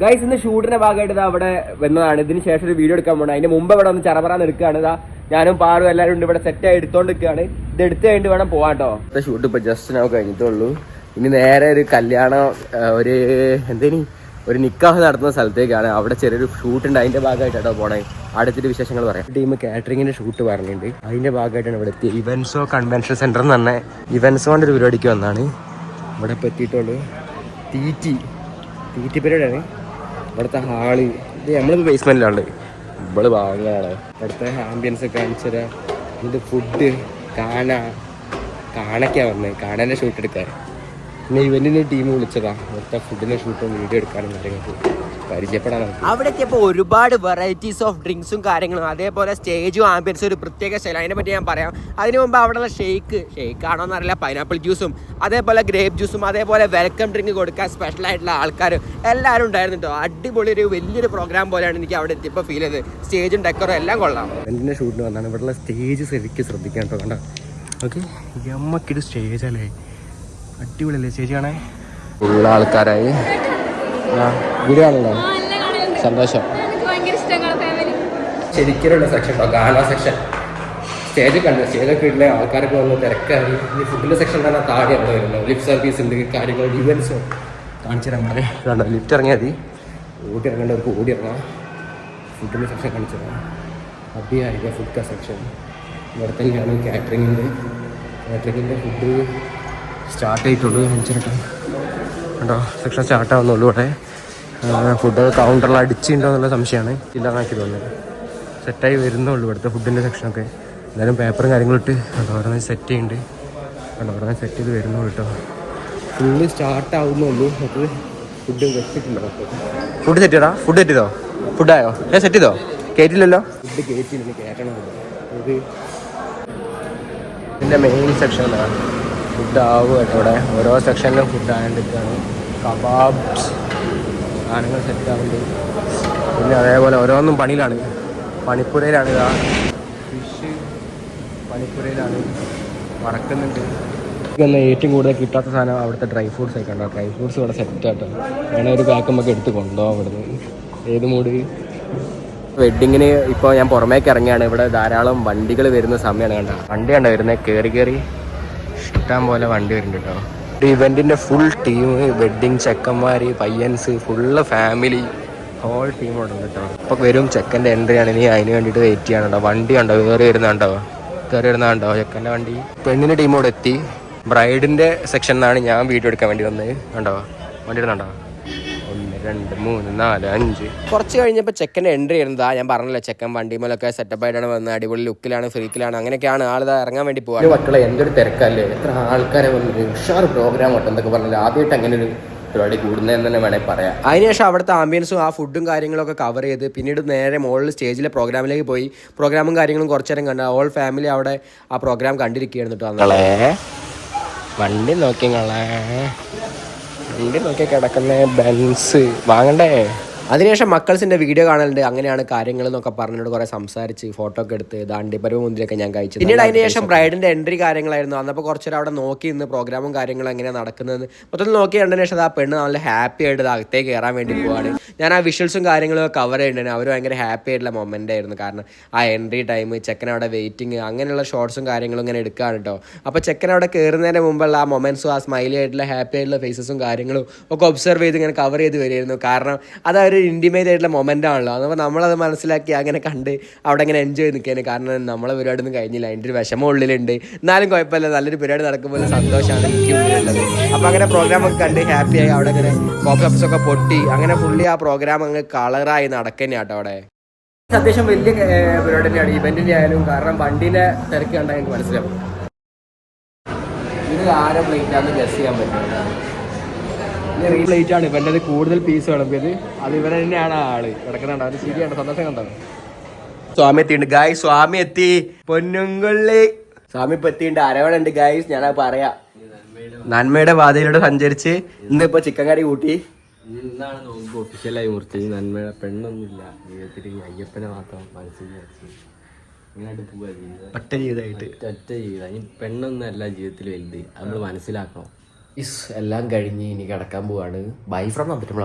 Guys ഇന്ന് ഷൂട്ടിന്റെ ഭാഗമായിട്ട് ഇതാ അവിടെ വന്നതാണ്. ഇതിന് ശേഷം ഒരു വീഡിയോ എടുക്കാൻ പോകണം അതിന്റെ മുമ്പ് ഇവിടെ ഒന്ന് ചറപറാന്ന് എടുക്കുകയാണ് ഇതാ ഞാനും പാറും എല്ലാവരും ഉണ്ട്. ഇവിടെ സെറ്റ് ആയി എടുത്തോണ്ട് നിൽക്കുകയാണ്. ഇത് എടുത്തു കഴിഞ്ഞിട്ട് വേണം പോവാൻ കേട്ടോ ഷൂട്ട് ഇപ്പൊ ജസ്റ്റ് നമുക്ക് കഴിഞ്ഞിട്ടുള്ളൂ. ഇനി നേരെ ഒരു കല്യാണം ഒരു എന്തേനി? ഒരു നിക്കാഹ് നടത്തുന്ന സ്ഥലത്തേക്കാണ്. അവിടെ ചെറിയൊരു ഷൂട്ട് ഉണ്ട്. അതിന്റെ ഭാഗമായിട്ടോ പോണേ. അടുത്തിട്ട് വിശേഷങ്ങൾ പറയാം. ടീം കാറ്ററിംഗിന്റെ ഷൂട്ട് പറഞ്ഞിട്ടുണ്ട്. അതിന്റെ ഭാഗമായിട്ടാണ് ഇവിടെ എത്തിയത്. ഇവൻസോ കൺവെൻഷൻ സെന്റർ എന്ന് പറഞ്ഞ ഇവൻസോന്റെ ഒരു പരിപാടിക്ക് വന്നാണ്. ഇവിടെ ഇപ്പോൾ എത്തിയിട്ടുള്ളൂ. തീറ്റി തീറ്റി പരിപാടിയാണ് ഇവിടുത്തെ ഹാളി. ഇത് നമ്മളിപ്പോൾ ബേസ്മെന്റിലാണ് ഇവൾ വാങ്ങാണ് ഇവിടുത്തെ ആംബിയൻസ് ഒക്കെ തരാം. ഇത് ഫുഡ് കാണ കാണക്കാ വന്നത് കാണാനെ ഷൂട്ട് എടുക്കാൻ. പിന്നെ ഇവന്റിന്റെ ടീം വിളിച്ചതാ. മൊത്തം ഫുഡിന്റെ ഷൂട്ടും വീഡിയോ എടുക്കാനും കാര്യങ്ങൾക്ക് പരിചയപ്പെടാൻ അവിടെ എത്തിയപ്പോൾ ഒരുപാട് വെറൈറ്റീസ് ഓഫ് ഡ്രിങ്ക്സും കാര്യങ്ങളും അതേപോലെ സ്റ്റേജും ആംബിയൻസും ഒരു പ്രത്യേക സ്റ്റൈൽ അതിനെ പറ്റി ഞാൻ പറയാം. അതിന് മുമ്പ് അവിടെയുള്ള ഷേക്ക് ഷേക്ക് ആണോ എന്നറിയില്ല പൈനാപ്പിൾ ജ്യൂസും അതേപോലെ ഗ്രേപ്പ് ജ്യൂസും അതേപോലെ വെൽക്കം ഡ്രിങ്ക് കൊടുക്കാൻ സ്പെഷ്യൽ ആയിട്ടുള്ള ആൾക്കാർ എല്ലാവരും ഉണ്ടായിരുന്നു കേട്ടോ അടിപൊളി ഒരു വലിയൊരു പ്രോഗ്രാം പോലെയാണ് എനിക്ക് അവിടെ എത്തിയപ്പോൾ ഫീൽ ചെയ്തത്. സ്റ്റേജും ഡെക്കറും എല്ലാം കൊള്ളാം. എന്റെ ഷൂട്ടിന് വന്നാണ് ഇവിടെയുള്ള സ്റ്റേജ് ശരിക്കും ശ്രദ്ധിക്കാൻ കേട്ടോ കണ്ട? ഓക്കെ സ്റ്റേജ് അല്ലേ? അടിപൊളിയല്ലേ? ചേച്ചി കാണാൻ? ഉള്ള ആൾക്കാരായി. ഗുരുവാണല്ലോ. സന്തോഷം. ശരിക്കലുള്ള ശരിക്കുള്ള സെക്ഷൻ ഉണ്ടോ? ഗാന സെക്ഷൻ സ്റ്റേജ് കണ്ട് സ്റ്റേജൊക്കെ ഇല്ല? ആൾക്കാരൊക്കെ വന്ന് തിരക്കായി ഈ ഫുഡിന്റെ സെക്ഷൻ തന്നെ താടി അവിടെ വരുന്നത് ലിഫ്റ്റ് സർവീസ് ഉണ്ട് കാര്യങ്ങൾ ഇവൻസ് കാണിച്ചു തരാൻ പറയാം ലിഫ്റ്റ് ഇറങ്ങിയാൽ മതി. ഓടി ഇറങ്ങേണ്ടവർക്ക് ഓടി ഇറങ്ങാം. ഫുഡിന്റെ സെക്ഷൻ കാണിച്ചു തരാം. അഭിയായിരിക്കാം ഫുഡ് സെക്ഷൻ ഇവിടെ തന്നെയാണ് കാറ്ററിങ്ങിന്റെ കാറ്ററിങ്ങിന്റെ ഫുഡ് സ്റ്റാർട്ട് ചെയ്തിട്ടുള്ളൂ കാണിച്ചിട്ട് കേട്ടോ സെക്ഷൻ സ്റ്റാർട്ട് ആവുന്നുള്ളൂ ഇവിടെ. ഫുഡ് കൗണ്ടറിൽ അടിച്ചിട്ടുണ്ടോ എന്നുള്ള സംശയമാണ്. ഇല്ലാതാക്കി തോന്നുന്നത് സെറ്റായി വരുന്നുള്ളൂ ഇവിടുത്തെ ഫുഡിന്റെ സെക്ഷനൊക്കെ എന്തായാലും പേപ്പറും കാര്യങ്ങളും ഇട്ട് അവിടെ ഓരോന്ന് സെറ്റ് ചെയ്യുന്നുണ്ട് കണ്ടോ ഓരോന്ന് സെറ്റ് ചെയ്ത് വരുന്നു കേട്ടോ ഫുള്ള് സ്റ്റാർട്ട് ആവുന്നുള്ളൂ അത് ഫുഡ് വെച്ചിട്ടുണ്ടോ ഫുഡ് സെറ്റ് ചെയ്താ ഫുഡ് സെറ്റ് ചെയ്തോ? ഫുഡായോ ഏ സെറ്റ് ചെയ്തോ? കയറ്റില്ലല്ലോ ഫുഡ് കയറ്റില്ല കയറ്റണം ഇത് ഇതിന്റെ മെയിൻ സെക്ഷൻ സെക്ഷനാണ് ഫുഡ് ആവും കേട്ടോ ഇവിടെ. ഓരോ സെക്ഷനിലും ഫുഡ് ആയതുകൊണ്ടിരിക്കുകയാണ് കബാബ്സ് സാധനങ്ങൾ സെറ്റ് ആവുന്നുണ്ട്. പിന്നെ അതേപോലെ ഓരോന്നും പണിയിലാണ്. പണിപ്പുരയിലാണ് ഇതാ. ഫിഷ് പണിപ്പുരയിലാണ്. മറക്കുന്നുണ്ട് എനിക്കൊന്ന് ഏറ്റവും കൂടുതൽ കിട്ടാത്ത സാധനം അവിടുത്തെ ഡ്രൈ ഫ്രൂട്ട്സ് ഒക്കെ ഉണ്ടോ ഡ്രൈ ഫ്രൂട്ട്സ് ഇവിടെ സെറ്റ് ആട്ടോ. വേണേൽ ഒരു പാക്ക് നമുക്ക് എടുത്ത് കൊണ്ടുപോകാം അവിടുന്ന് ഏത് മൂടി വെഡിങ്ങിന് ഇപ്പോൾ ഞാൻ പുറമേക്ക് ഇറങ്ങിയാണ് ഇവിടെ ധാരാളം വണ്ടികൾ വരുന്ന സമയമാണ് കണ്ട? വണ്ടി കണ്ട വരുന്നത് കയറി കയറി ഇഷ്ടം പോലെ വണ്ടി വരുന്നുണ്ട് കേട്ടോ ഇവന്റിന്റെ ഫുൾ ടീം വെഡിങ് ചെക്കന്മാര് പയ്യൻസ് ഫുള്ള് ഫാമിലി ഹോൾ ടീം ഉണ്ട് കേട്ടോ ഇപ്പൊ വരും ചെക്കന്റെ എൻട്രി ആണ്. ഇനി അതിന് വേണ്ടിട്ട് വെയിറ്റ് ചെയ്യണം കേട്ടോ വണ്ടി ഉണ്ടോ കയറി വരുന്നുണ്ടോ കയറി വരുന്നുണ്ടോ ചെക്കന്റെ വണ്ടി. പെണ്ണിന്റെ ടീമോട് എത്തി. ബ്രൈഡിന്റെ സെക്ഷൻ നിന്നാണ് ഞാൻ വീഡിയോ എടുക്കാൻ വേണ്ടി വന്നത്. ഉണ്ടോ വണ്ടി ഇടുന്നുണ്ടോ? ഒന്ന് രണ്ട് മൂന്ന് നാല് അഞ്ച്. കുറച്ച് കഴിഞ്ഞപ്പോൾ ചെക്കന്റെ എൻട്രി ചെയ്യുന്നതാ ഞാൻ പറഞ്ഞല്ലോ ചെക്കൻ വണ്ടിമേലൊക്കെ സെറ്റപ്പ് ആയിട്ടാണ് വന്നത്. അടിപൊളി ലുക്കിലാണ് ഫ്രീക്കിലാണ് അങ്ങനെയൊക്കെയാണ് ആളിതാ ഇറങ്ങാൻ വേണ്ടി പോകുക മക്കളെ എന്തൊരു തിരക്കല്ലേ? എത്ര ആൾക്കാരെ വന്നത് ഉഷാർ പ്രോഗ്രാം ഉണ്ട് എന്നൊക്കെ പറഞ്ഞില്ല? ആദ്യമായിട്ട് അങ്ങനെ ഒരു പരിപാടി കൂടുന്നതെന്ന് തന്നെ വേണേൽ പറയാം. അതിനുശേഷം അവിടുത്തെ ആംബിയൻസും ആ ഫുഡും കാര്യങ്ങളൊക്കെ കവർ ചെയ്ത് പിന്നീട് നേരെ മുകളിൽ സ്റ്റേജിലെ പ്രോഗ്രാമിലേക്ക് പോയി. പ്രോഗ്രാമും കാര്യങ്ങളും കുറച്ചു നേരം കണ്ട ഓൾ ഫാമിലി അവിടെ ആ പ്രോഗ്രാം കണ്ടിരിക്കുകയാണ് കേട്ടോ വണ്ടി നോക്കിങ്ങളേ വണ്ടി നോക്കി കിടക്കുന്ന ബെൻസ് വാങ്ങണ്ടേ? അതിനുശേഷം മക്കൾസിന്റെ വീഡിയോ കാണലുണ്ട്. അങ്ങനെയാണ് കാര്യങ്ങൾ എന്നൊക്കെ പറഞ്ഞിട്ട് കുറെ സംസാരിച്ച് ഫോട്ടോ ഒക്കെ എടുത്ത് ദാണ്ടിപ്പരവ് മുന്തിരിയൊക്കെ ഞാൻ കഴിച്ചു പിന്നീട് അതിനുശേഷം ബ്രൈഡിന്റെ എൻട്രി കാര്യങ്ങളായിരുന്നു. അന്നപ്പോൾ കുറച്ചേരം അവിടെ നോക്കി ഇന്ന് പ്രോഗ്രാമും കാര്യങ്ങളും എങ്ങനെയാണ് നടക്കുന്നത് മൊത്തത്തിൽ നോക്കി കണ്ടതിന് ശേഷം ആ പെണ്ണ് നല്ല ഹാപ്പി ആയിട്ട് അകത്തേക്ക് കയറാൻ വേണ്ടി പോവാണ്. ഞാൻ ആ വിഷ്വൽസും കാര്യങ്ങളും ഒക്കെ കവർ ചെയ്യുന്നുണ്ട് അവർ ഭയങ്കര ഹാപ്പി ആയിട്ടുള്ള മൊമെന്റ് ആയിരുന്നു. കാരണം ആ എൻട്രി ടൈം ചെക്കൻ അവിടെ വെയിറ്റിംഗ് അങ്ങനെയുള്ള ഷോർട്സും കാര്യങ്ങളും ഇങ്ങനെ എടുക്കുകയാണ് കേട്ടോ അപ്പോൾ ചെക്കൻ അവിടെ കയറുന്നതിന് മുമ്പുള്ള ആ മൊമെന്റ്സും ആ സ്മൈലി ആയിട്ടുള്ള ഹാപ്പി ആയിട്ടുള്ള ഫേസസും കാര്യങ്ങളും ഒക്കെ ഒബ്സർവ് ചെയ്ത് ഇങ്ങനെ കവർ ചെയ്ത് വരുമായിരുന്നു കാരണം അത് ഒരു ഇന്റിമേറ്റ് ആയിട്ടുള്ള മൊമെന്റ് ആണല്ലോ. അപ്പോൾ നമ്മളത് മനസ്സിലാക്കി അങ്ങനെ കണ്ട് അവിടെ അങ്ങനെ എൻജോയ് ചെയ്ത് നിൽക്കാൻ കാരണം നമ്മളെ പരിപാടി ഒന്നും കഴിഞ്ഞില്ല. അതിന്റെ ഒരു വിഷമം ഉള്ളിലുണ്ട്. എന്നാലും കുഴപ്പമില്ല. നല്ലൊരു പരിപാടി നടക്കുമ്പോൾ സന്തോഷമാണ് എനിക്ക് ഉള്ളത്. അപ്പോൾ അങ്ങനെ പ്രോഗ്രാം ഒക്കെ കണ്ട് ഹാപ്പിയായി അവിടെ ഇങ്ങനെ കോപ്പി ഒക്കെ പൊട്ടി. അങ്ങനെ ഫുള്ളി ആ പ്രോഗ്രാം അങ്ങ് കളറായി നടക്കുന്ന കേട്ടോ അവിടെ. അത്യാവശ്യം വലിയ പരിപാടി തന്നെയാണ്. ഇവന്റിന്റെ ആയാലും കാരണം വണ്ടീന്റെ തിരക്ക് കണ്ടാൽ എനിക്ക് മനസ്സിലാവും. ഇത് ആരെ പ്ലേറ്റാന്ന് ഗസ് ചെയ്യാൻ പറ്റും പ്ലേറ്റ് ആണ്. ഇവന്റെ കൂടുതൽ പീസ് വിളമ്പിയത് അത് ഇവൻ തന്നെയാണ് ആൾ. കിടക്കുന്നുണ്ട് അത് ശരിയാണ്. സന്തോഷം കണ്ടത് സ്വാമി എത്തിയിട്ടുണ്ട്. ഗായ് സ്വാമി എത്തി. പൊന്നുങ്കൊള്ളി. സ്വാമി ഇപ്പൊ എത്തിയിട്ടുണ്ട്. അരവണുണ്ട് ഗായ്സ് ഞാനത് പറയാ. നന്മയുടെ പാതയിലൂടെ സഞ്ചരിച്ച് ഇന്നിപ്പോ ചിക്കൻ കറി കൂട്ടി. ഇന്നാണ് നോമ്പ് ഒഫീഷ്യലായി മുറിച്ചത്. നന്മയുടെ പെണ്ണൊന്നുമില്ല. ജീവിതത്തിൽ അയ്യപ്പനെ മാത്രം മനസ്സിൽ ഇങ്ങോട്ട് പോവാ ജീവിതം. ഒറ്റ ജീവിതമായിട്ട്. ഒറ്റ ജീവിതം. പെണ്ണൊന്നും അല്ല ജീവിതത്തിൽ വലുത്. നമ്മൾ മനസ്സിലാക്കണം. ഇസ് എല്ലാം കഴിഞ്ഞ് ഇനി കിടക്കാൻ പോവാണ്. Bye from നന്ദിട്ട്